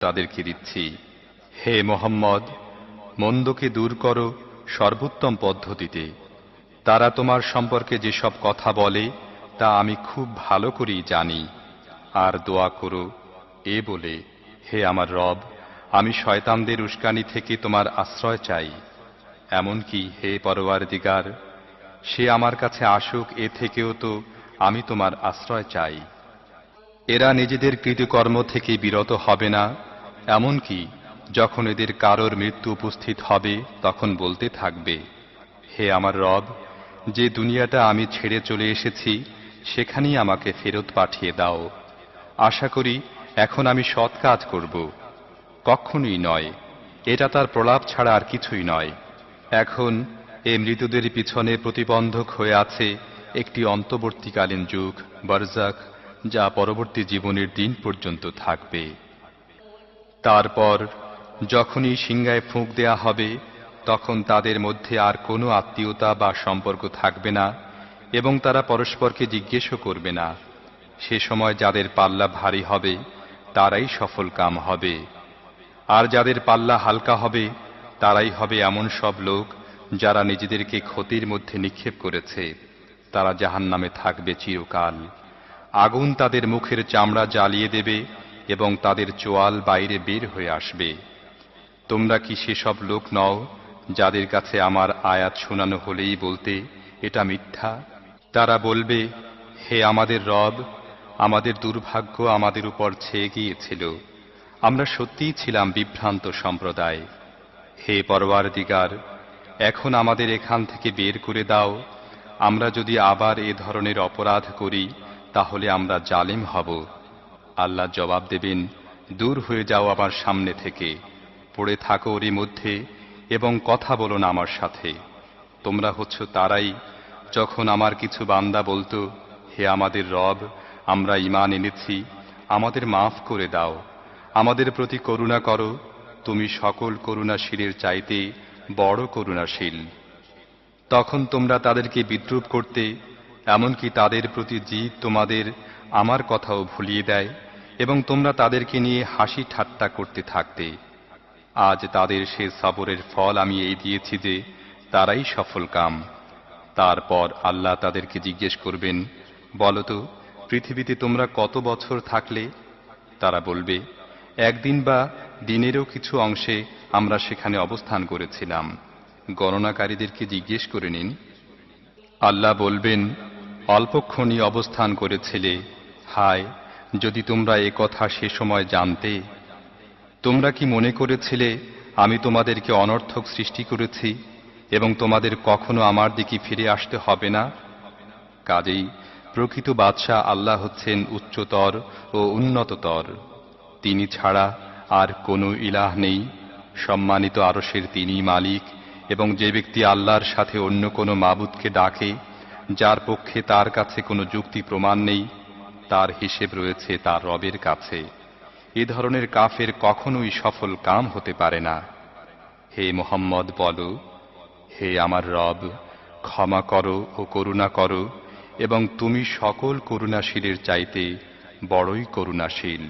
তাদেরকে দিচ্ছি। হে মোহাম্মদ, মন্দকে দূর করো সর্বোত্তম পদ্ধতিতে। তারা তোমার সম্পর্কে যেসব কথা বলে, তা আমি খুব ভালো করেই জানি। আর দোয়া করো, এ বলে, হে আমার রব, আমি শয়তানদের উস্কানি থেকে তোমার আশ্রয় চাই। এমনকি হে পরওয়ার দিগার সে আমার কাছে আসুক, এ থেকেও তো আমি তোমার আশ্রয় চাই। এরা নিজেদের কৃতকর্ম থেকে বিরত হবে না এমনকি যখন এদের কারোর মৃত্যু উপস্থিত হবে, তখন বলতে থাকবে, হে আমার রব, যে দুনিয়াটা আমি ছেড়ে চলে এসেছি, সেখানেই আমাকে ফেরত পাঠিয়ে দাও। আশা করি এখন আমি সৎ কাজ করব। কখনোই নয়, এটা তার প্রলাপ ছাড়া আর কিছুই নয়। এখন এ মৃতদের পিছনে প্রতিবন্ধক হয়ে আছে একটি অন্তর্বর্তীকালীন যুগ, বরজাক, যা পরবর্তী জীবনের দিন পর্যন্ত থাকবে। তারপর যখনই সিংহায় ফুঁক দেয়া হবে, তখন তাদের মধ্যে আর কোনো আত্মীয়তা বা সম্পর্ক থাকবে না এবং তারা পরস্পরকে জিজ্ঞেসও করবে না। সে সময় যাদের পাল্লা ভারী হবে, তারাই সফল কাম হবে। আর যাদের পাল্লা হালকা হবে, তারাই হবে এমন সব লোক যারা নিজেদেরকে ক্ষতির মধ্যে নিক্ষেপ করেছে। তারা জাহান নামে থাকবে চিরকাল। আগুন তাদের মুখের চামড়া জ্বালিয়ে দেবে এবং তাদের চোয়াল বাইরে বের হয়ে আসবে। তোমরা কি সেসব লোক নও, যাদের কাছে আমার আয়াত শোনানো হলেই বলতে এটা মিথ্যা? তারা বলবে, হে আমাদের রব, আমাদের দুর্ভাগ্য আমাদের উপর ছেয়ে গিয়েছিল। আমরা সত্যিই ছিলাম বিভ্রান্ত সম্প্রদায়। হে পরওয়ার দিগার এখন আমাদের এখান থেকে বের করে দাও। আমরা যদি আবার এ ধরনের অপরাধ করি, তাহলে আমরা জালিম হব। আল্লাহ জবাব দেবেন, দূর হয়ে যাও আমার সামনে থেকে। পড়ে থাকো ওরই মধ্যে এবং কথা বলো না আমার সাথে। তোমরা হচ্ছ তারাই যখন আমার কিছু বান্দা বলতো, হে আমাদের রব, আমরা ইমান এনেছি, আমাদের মাফ করে দাও। আমাদের প্রতি করুণা করো। তুমি সকল করুণাশীলের চাইতে বড় করুণাশীল। তখন তোমরা তাদেরকে বিদ্রুপ করতে, এমনকি তাদের প্রতি জিদ তোমাদের আমার কথাও ভুলিয়ে দেয়। এবং তোমরা তাদেরকে নিয়ে হাসি ঠাট্টা করতে থাকতে। আজ তাদের সে সবরের ফল আমি এই দিয়েছি যে তারাই সফল কাম। তারপর আল্লাহ তাদেরকে জিজ্ঞেস করবেন বলতো পৃথিবীতে তোমরা কত বছর থাকলে? তারা বলবে, একদিন বা দিনেরও কিছু অংশে আমরা সেখানে অবস্থান করেছিলাম। গণনাকারীদেরকে জিজ্ঞেস করে নিন। আল্লাহ বলবেন, অল্পক্ষণই অবস্থান করেছিলে, হায় যদি তোমরা এ কথা সে সময় জানতে, তোমরা কি মনে করেছিলে, আমি তোমাদেরকে অনর্থক সৃষ্টি করেছি এবং তোমাদের কখনো আমার দিকে ফিরে আসতে হবে না? কাজেই প্রকৃত বাদশাহ আল্লাহ হচ্ছেন উচ্চতর ও উন্নততর। তিনি ছাড়া আর কোনো ইলাহ নেই। সম্মানিত আরসের তিনি মালিক এবং যে ব্যক্তি আল্লাহর সাথে অন্য কোনো মাবুদকে ডাকে, যার পক্ষে তার কাছে কোনো যুক্তি প্রমাণ নেই তার হিসেব রয়েছে তার রবের কাছে। এ ধরনের কাফের কখনোই সফল কাম হতে পারে না। হে মোহাম্মদ, বল, হে আমার রব, ক্ষমা করো ও করুণা করো, এবং তুমি সকল করুণাশীলের চাইতে বড়ই করুণাশীল।